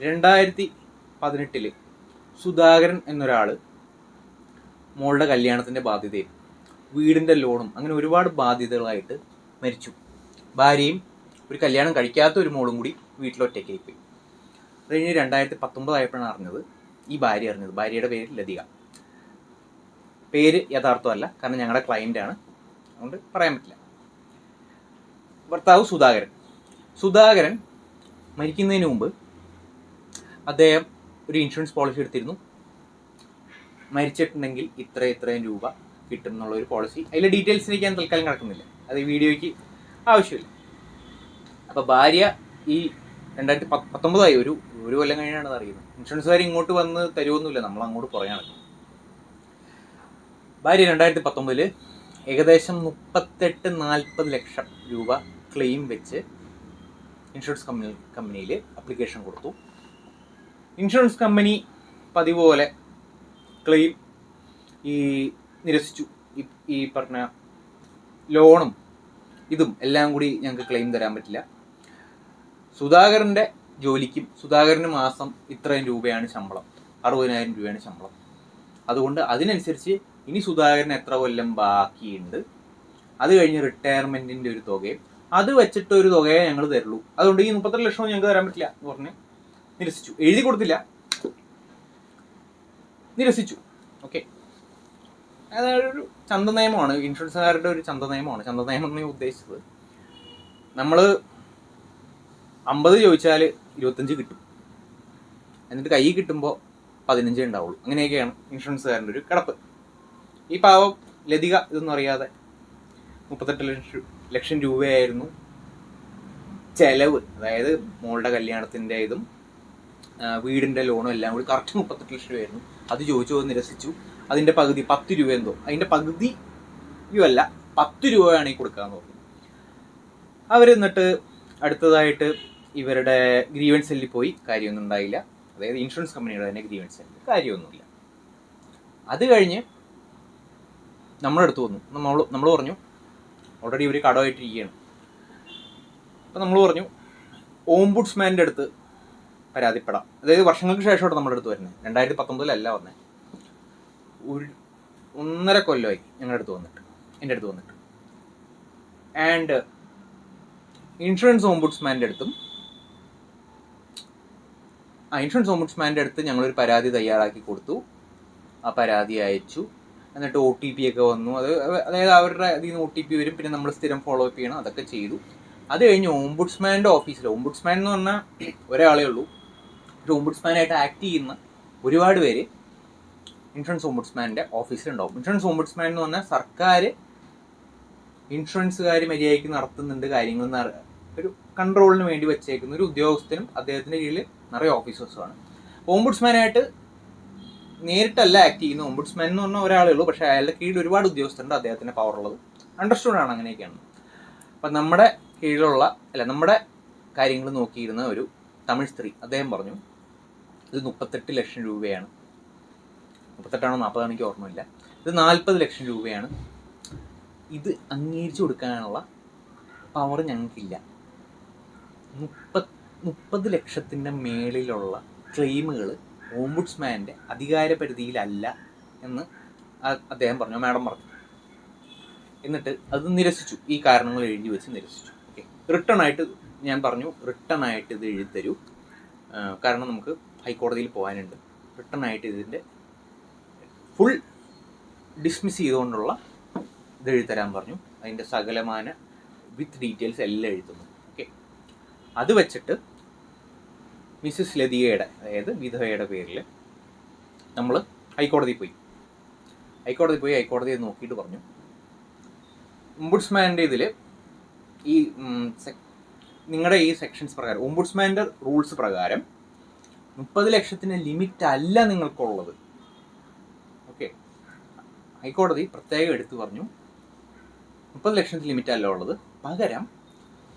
രണ്ടായിരത്തി പതിനെട്ടിൽ സുധാകരൻ എന്നൊരാൾ മോളുടെ കല്യാണത്തിന്റെ ബാധ്യതയും വീടിന്റെ ലോണും അങ്ങനെ ഒരുപാട് ബാധ്യതകളായിട്ട് മരിച്ചു. ഭാര്യയും ഒരു കല്യാണം കഴിക്കാത്ത ഒരു മോളും കൂടി വീട്ടിലൊറ്റയ്ക്കായി പോയി. അത് കഴിഞ്ഞ് രണ്ടായിരത്തി പത്തൊമ്പതായപ്പോഴാണ് അറിഞ്ഞത് ഈ ഭാര്യ അറിഞ്ഞത്. ഭാര്യയുടെ പേര് ലതിക. പേര് യഥാർത്ഥമല്ല കാരണം ഞങ്ങളുടെ ക്ലയന്റ് ആണ്. അതുകൊണ്ട് പറയാൻ പറ്റില്ല. ഭർത്താവ് സുധാകരൻ. സുധാകരൻ മരിക്കുന്നതിന് മുമ്പ് അദ്ദേഹം ഒരു ഇൻഷുറൻസ് പോളിസി എടുത്തിരുന്നു. മരിച്ചിട്ടുണ്ടെങ്കിൽ ഇത്ര ഇത്രയും രൂപ കിട്ടും എന്നുള്ള ഒരു പോളിസി. അതിലെ ഡീറ്റെയിൽസിലേക്ക് ഞാൻ തൽക്കാലം കിടക്കുന്നില്ല. അത് ഈ വീഡിയോയ്ക്ക് ആവശ്യമില്ല. അപ്പോൾ ഭാര്യ ഈ രണ്ടായിരത്തി പത്ത് പത്തൊമ്പതായി. ഒരു ഒരു കൊല്ലം കഴിഞ്ഞാണ് അറിയുന്നത്. ഇൻഷുറൻസുകാർ ഇങ്ങോട്ട് വന്ന് തരുമൊന്നുമില്ല നമ്മൾ അങ്ങോട്ട് പുറകെ ഭാര്യ രണ്ടായിരത്തി പത്തൊമ്പതിൽ ഏകദേശം മുപ്പത്തെട്ട് നാൽപ്പത് ലക്ഷം രൂപ ക്ലെയിം വെച്ച് ഇൻഷുറൻസ് കമ്പനി കമ്പനിയിൽ അപ്ലിക്കേഷൻ കൊടുത്തു. ഇൻഷുറൻസ് കമ്പനി പതിവ് പോലെ ക്ലെയിം ഈ നിരസിച്ചു. ഈ- പറഞ്ഞ ലോണും ഇതും എല്ലാം കൂടി ഞങ്ങൾക്ക് ക്ലെയിം തരാൻ പറ്റില്ല. സുധാകരന്റെ ജോലിക്കും സുധാകരന് മാസം ഇത്രയും രൂപയാണ് ശമ്പളം. അറുപതിനായിരം രൂപയാണ് ശമ്പളം. അതുകൊണ്ട് അതിനനുസരിച്ച് ഇനി സുധാകരൻ എത്ര കൊല്ലം ബാക്കിയുണ്ട്? അത് കഴിഞ്ഞ് റിട്ടയർമെന്റിന്റെ ഒരു തുകയും അത് വെച്ചിട്ട് ഒരു തുകയെ ഞങ്ങൾ തരുള്ളൂ. അതുകൊണ്ട് ഈ മുപ്പത്തെട്ട് ലക്ഷം ഞങ്ങൾക്ക് തരാൻ പറ്റില്ല എന്ന് പറഞ്ഞ് നിരസിച്ചു. എഴുതി കൊടുത്തില്ല. നിരസിച്ചു. ഓക്കെ അതൊരു ചന്ത നിയമമാണ് ഇൻഷുറൻസുകാരുടെ ഒരു ചന്ത നിയമമാണ് ചന്ത നിയമം എന്ന് ഉദ്ദേശിച്ചത്. നമ്മൾ അമ്പത് ചോദിച്ചാൽ ഇരുപത്തഞ്ച് കിട്ടും. എന്നിട്ട് കൈ കിട്ടുമ്പോൾ പതിനഞ്ചേ ഉണ്ടാവുള്ളൂ. അങ്ങനെയൊക്കെയാണ് ഇൻഷുറൻസുകാരന്റെ ഒരു കിടപ്പ്. ഈ പാവം ലതിക ഇതൊന്നും അറിയാതെ മുപ്പത്തെട്ട് ലക്ഷം ലക്ഷം രൂപയായിരുന്നു ചെലവ്. അതായത് മോളുടെ കല്യാണത്തിന്റെ ഇതും വീടിന്റെ ലോണും എല്ലാം കൂടി കറക്റ്റ് മുപ്പത്തെട്ട് ലക്ഷം രൂപയായിരുന്നു. അത് ചോദിച്ചു അത് നിരസിച്ചു. അതിന്റെ പകുതി പത്ത് രൂപ എന്തോ. അതിന്റെ പകുതി അല്ല പത്ത് രൂപയാണ് ഈ കൊടുക്കാൻ പറഞ്ഞു അവർ എന്നിട്ട് അടുത്തതായിട്ട് ഇവരുടെ ഗ്രീവൻസ് സെല്ലിൽ പോയി കാര്യമൊന്നും ഉണ്ടായില്ല. അതായത് ഇൻഷുറൻസ് കമ്പനിയുടെ തന്നെ ഗ്രീവൻസ് സെല്ലിൽ കാര്യമൊന്നുമില്ല. അത് കഴിഞ്ഞ് നമ്മുടെ അടുത്ത് വന്നു. നമ്മൾ നമ്മൾ പറഞ്ഞു ഓൾറെഡി ഇവർ കടമായിട്ടിരിക്കുകയാണ്. അപ്പം നമ്മൾ പറഞ്ഞു ഓംബുഡ്സ്മാന്റെ അടുത്ത് പരാതിപ്പെടാം. അതായത് വർഷങ്ങൾക്ക് ശേഷമാണ് നമ്മുടെ അടുത്ത് വരുന്നത്. രണ്ടായിരത്തി പത്തൊമ്പതിലല്ല വന്നത് ഒരു ഒന്നര കൊല്ലമായി ഞങ്ങളുടെ അടുത്ത് വന്നിട്ട്. എന്റെ അടുത്ത് വന്നിട്ട്. ആൻഡ് ഇൻഷുറൻസ് ഓംബുഡ്സ്മാന്റെ അടുത്തും ആ ഇൻഷുറൻസ് ഓംബുഡ്സ്മാന്റെ അടുത്ത് ഞങ്ങളൊരു പരാതി തയ്യാറാക്കി കൊടുത്തു. ആ പരാതി അയച്ചു. എന്നിട്ട് ഒ ടി പി ഒക്കെ വന്നു. അത് അതായത് അവരുടെ അതിൽ നിന്ന് ഒ ടി പി വരും. പിന്നെ നമ്മൾ സ്ഥിരം ഫോളോ അപ്പ് ചെയ്യണം. അതൊക്കെ ചെയ്തു. അത് കഴിഞ്ഞ് ഓംബുഡ്സ്മാന്റെ ഓഫീസിൽ ഓംബുഡ്സ്മാൻ എന്ന് പറഞ്ഞാൽ ഒരാളേ ഉള്ളൂ. ഒരു ഓംബുഡ്സ്മാനായിട്ട് ആക്ട് ചെയ്യുന്ന ഒരുപാട് പേര് ഇൻഷുറൻസ് ഓംബുഡ്സ്മാന്റെ ഓഫീസിലുണ്ടാവും ഇൻഷുറൻസ് ഓംബുഡ്സ്മാൻ എന്ന് പറഞ്ഞാൽ സർക്കാർ ഇൻഷുറൻസുകാർ മര്യാദയ്ക്ക് നടത്തുന്നുണ്ട് കാര്യങ്ങൾ ഒരു കൺട്രോളിന് വേണ്ടി വെച്ചേക്കുന്ന ഒരു ഉദ്യോഗസ്ഥനും അദ്ദേഹത്തിന്റെ കീഴിൽ നിറയെ ഓഫീസേഴ്സുമാണ് ഓംബുഡ്സ്മാനായിട്ട് നേരിട്ടല്ല ആക്ട് ചെയ്യുന്ന ഓംബുഡ്സ്മാൻ എന്ന് പറഞ്ഞാൽ ഒരാളേ ഉള്ളൂ. പക്ഷേ അയാളുടെ കീഴിൽ ഒരുപാട് ഉദ്യോഗസ്ഥരുണ്ട്. അദ്ദേഹത്തിന്റെ പവർ ഉള്ളത്. അണ്ടർസ്റ്റുഡ് ആണ് അങ്ങനെയൊക്കെയാണ്. അപ്പം നമ്മുടെ കീഴിലുള്ള അല്ല നമ്മുടെ കാര്യങ്ങൾ നോക്കിയിരുന്ന ഒരു തമിഴ് സ്ത്രീ അദ്ദേഹം പറഞ്ഞു ഇത് മുപ്പത്തെട്ട് ലക്ഷം രൂപയാണ്. മുപ്പത്തെട്ടാണോ നാൽപ്പതാണോ ഓർമ്മയില്ല. ഇത് നാൽപ്പത് ലക്ഷം രൂപയാണ്. ഇത് അംഗീകരിച്ചു കൊടുക്കാനുള്ള പവർ ഞങ്ങൾക്കില്ല. മുപ്പത് മുപ്പത് ലക്ഷത്തിന്റെ മേളിലുള്ള ക്ലെയിമുകൾ ഓംബുഡ്സ്മാന്റെ അധികാര പരിധിയിലല്ല എന്ന് അദ്ദേഹം പറഞ്ഞു. മാഡം പറഞ്ഞു. എന്നിട്ട് അത് നിരസിച്ചു. ഈ കാരണങ്ങൾ എഴുതി വെച്ച് നിരസിച്ചു. ഓക്കെ റിട്ടേൺ ആയിട്ട് ഞാൻ പറഞ്ഞു. റിട്ടേൺ ആയിട്ട് ഇത് എഴുതി തരൂ. കാരണം നമുക്ക് ഹൈക്കോടതിയിൽ പോകാനുണ്ട്. റിട്ടേൺ ആയിട്ട് ഇതിന്റെ ഫുൾ ഡിസ്മിസ് ചെയ്തുകൊണ്ടുള്ള ഇത് എഴുതിത്തരാൻ പറഞ്ഞു. അതിന്റെ സകലമാന വിത്ത് ഡീറ്റെയിൽസ് എല്ലാം എഴുതുന്നു ഓക്കെ. അത് വെച്ചിട്ട് മിസ്സിസ് ലതികയുടെ അതായത് വിധവയുടെ പേരിൽ നമ്മൾ ഹൈക്കോടതി പോയി. ഹൈക്കോടതി പോയി ഹൈക്കോടതിയെ നോക്കിയിട്ട് പറഞ്ഞു. ഒമ്പുഡ്സ്മാന്റെ ഇതിൽ ഈ നിങ്ങളുടെ ഈ സെക്ഷൻസ് പ്രകാരം ഒമ്പുഡ്സ്മാന്റെ റൂൾസ് പ്രകാരം മുപ്പത് ലക്ഷത്തിന് ലിമിറ്റ് അല്ല നിങ്ങൾക്കുള്ളത്. ഓക്കെ ഹൈക്കോടതി പ്രത്യേകം എടുത്തു പറഞ്ഞു മുപ്പത് ലക്ഷത്തിന് ലിമിറ്റ് അല്ല ഉള്ളത്. പകരം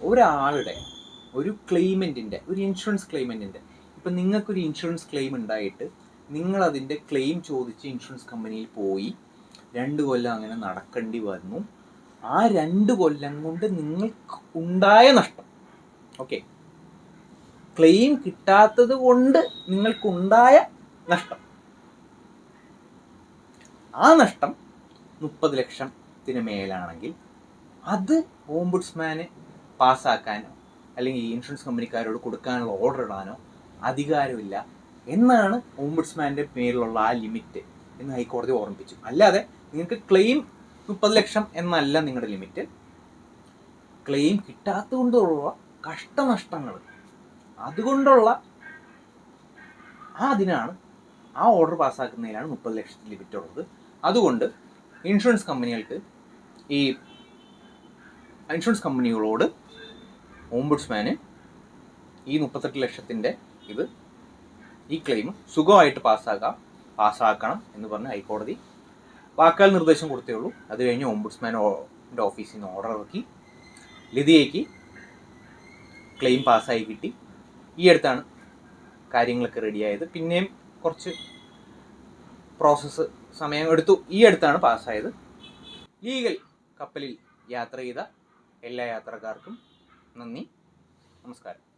ഒരാളുടെ ഒരു ക്ലെയിമെന്റിന്റെ ഒരു ഇൻഷുറൻസ് ക്ലെയിമെന്റിന്റെ ഇപ്പം നിങ്ങൾക്കൊരു ഇൻഷുറൻസ് ക്ലെയിം ഉണ്ടായിട്ട് നിങ്ങളതിന്റെ ക്ലെയിം ചോദിച്ച് ഇൻഷുറൻസ് കമ്പനിയിൽ പോയി രണ്ട് കൊല്ലം അങ്ങനെ നടക്കേണ്ടി വന്നു. ആ രണ്ട് കൊല്ലം കൊണ്ട് നിങ്ങൾക്ക് ഉണ്ടായ നഷ്ടം. ഓക്കെ ക്ലെയിം കിട്ടാത്തത് കൊണ്ട് നിങ്ങൾക്കുണ്ടായ നഷ്ടം. ആ നഷ്ടം മുപ്പത് ലക്ഷത്തിന് മേലാണെങ്കിൽ അത് ഓംബുഡ്സ്മാന് പാസ്സാക്കാനോ അല്ലെങ്കിൽ ഇൻഷുറൻസ് കമ്പനിക്കാരോട് കൊടുക്കാനുള്ള ഓർഡർ ഇടാനോ അധികാരമില്ല എന്നാണ് ഓംബുഡ്സ്മാന്റെ മേലുള്ള ആ ലിമിറ്റ് എന്ന് ഹൈക്കോടതി ഓർമ്മിപ്പിച്ചു. അല്ലാതെ നിങ്ങൾക്ക് ക്ലെയിം മുപ്പത് ലക്ഷം എന്നല്ല നിങ്ങളുടെ ലിമിറ്റ് ക്ലെയിം കിട്ടാത്തതുകൊണ്ടുള്ള കഷ്ടനഷ്ടങ്ങൾ അതുകൊണ്ടുള്ള ആ അതിനാണ് ആ ഓർഡർ പാസ്സാക്കുന്നതിലാണ് മുപ്പത് ലക്ഷത്തിന് ലിമിറ്റ് ഉള്ളത്. അതുകൊണ്ട് ഇൻഷുറൻസ് കമ്പനികൾക്ക് ഈ ഇൻഷുറൻസ് കമ്പനികളോട് ഓംബുഡ്സ്മാന് ഈ മുപ്പത്തെട്ട് ലക്ഷത്തിന്റെ ഇത് ഈ ക്ലെയിം സുഖമായിട്ട് പാസ്സാക്കാം പാസ്സാക്കണം എന്ന് പറഞ്ഞ് ഹൈക്കോടതി വാക്കാൽ നിർദ്ദേശം കൊടുത്തേ ഉള്ളൂ. അത് കഴിഞ്ഞ് ഓംബുഡ്സ്മാന്റെ ഓഫീസിൽ നിന്ന് ഓർഡർ ഇറക്കി ലിതിയയ്ക്ക് ക്ലെയിം പാസ്സായി കിട്ടി. ഈ അടുത്താണ് കാര്യങ്ങളൊക്കെ റെഡിയായത് പിന്നെയും കുറച്ച് പ്രോസസ്സ് സമയം എടുത്തു. ഈ അടുത്താണ് പാസ്സായത് ലീഗൽ കപ്പലിൽ യാത്ര ചെയ്ത എല്ലാ യാത്രക്കാർക്കും നന്ദി. നമസ്കാരം.